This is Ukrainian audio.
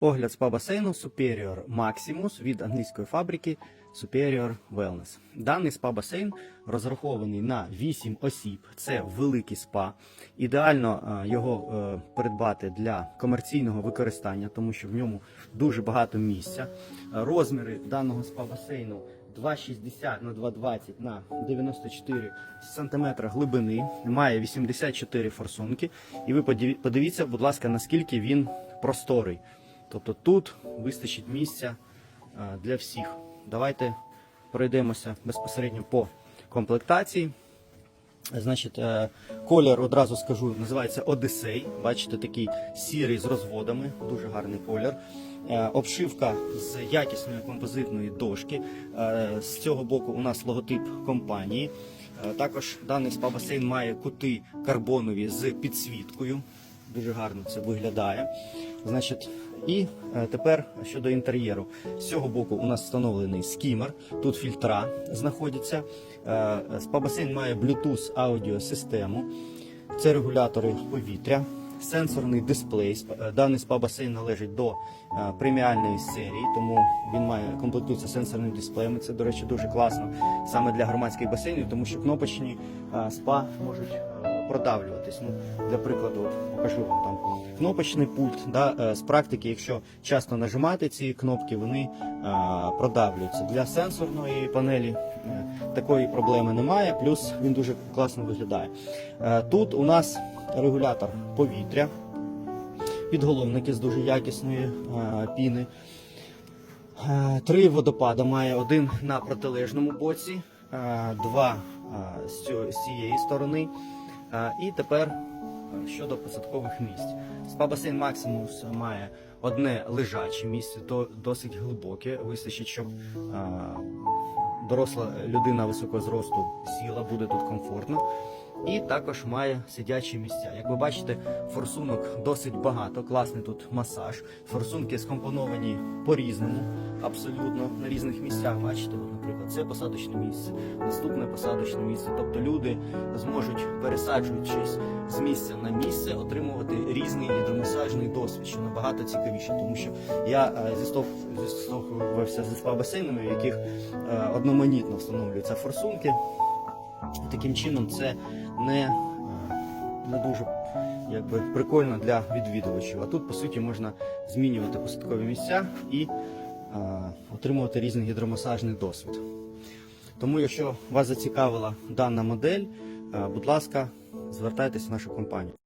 Огляд спа-басейну Superior Maximus від англійської фабрики Superior Wellness. Даний спа-басейн розрахований на 8 осіб. Це великий спа. Ідеально е, його е, придбати для комерційного використання, тому що в ньому дуже багато місця. Розміри даного спа-басейну 2,60 на 2,20 на 94 см глибини, має 84 форсунки. І ви подиві- подивіться, будь ласка, наскільки він просторий. Тобто тут вистачить місця е, для всіх. Давайте пройдемося безпосередньо по комплектації. Значить, е, колір одразу скажу, називається Одисей. Бачите, такий сірий з розводами, дуже гарний колір. Е, Обшивка з якісної композитної дошки. З цього боку у нас логотип компанії. Також даний спа-басейн має кути карбонові з підсвіткою. Дуже гарно це виглядає. Значить, і е, тепер щодо інтер'єру. З цього боку у нас встановлений скімер, тут фільтра знаходяться. Е, Спа-басейн має Bluetooth аудіосистему, це регулятори повітря, сенсорний дисплей. Е, Даний спа-басейн належить до е, преміальної серії, тому він має комплектується сенсорним дисплеєм. Це, до речі, дуже класно саме для громадських басейнів, тому що кнопочні е, спа можуть е, продавлюватись. Ну, для прикладу, покажу вам там кнопочний пульт. Да, е, з практики, якщо часто нажимати ці кнопки, вони е, продавлюються. Для сенсорної панелі е, такої проблеми немає. Плюс він дуже класно виглядає. Тут у нас регулятор повітря, підголовники з дуже якісної е, піни. Три водопада має один на протилежному боці, два з цієї сторони. І тепер е, щодо посадкових місць. Спа-басейн Максимус має одне лежаче місце, то досить глибоке. Вистачить, щоб е, доросла людина високого зросту сіла, буде тут комфортно. І також має сидячі місця. Як ви бачите, форсунок досить багато, класний тут масаж. Форсунки скомпоновані по-різному, абсолютно на різних місцях. Бачите, наприклад, це посадочне місце, наступне посадочне місце. Тобто люди зможуть, пересаджуючись з місця на місце, отримувати різний гідромасажний досвід, що набагато цікавіше, тому що я е, зіштовхувався зі спа-басейнами, в яких е, одноманітно встановлюються форсунки. Таким чином це не, не дуже якби, прикольно для відвідувачів. А тут, по суті, можна змінювати посадкові місця і е, отримувати різний гідромасажний досвід. Тому, якщо вас зацікавила дана модель, е, будь ласка, звертайтесь в нашу компанію.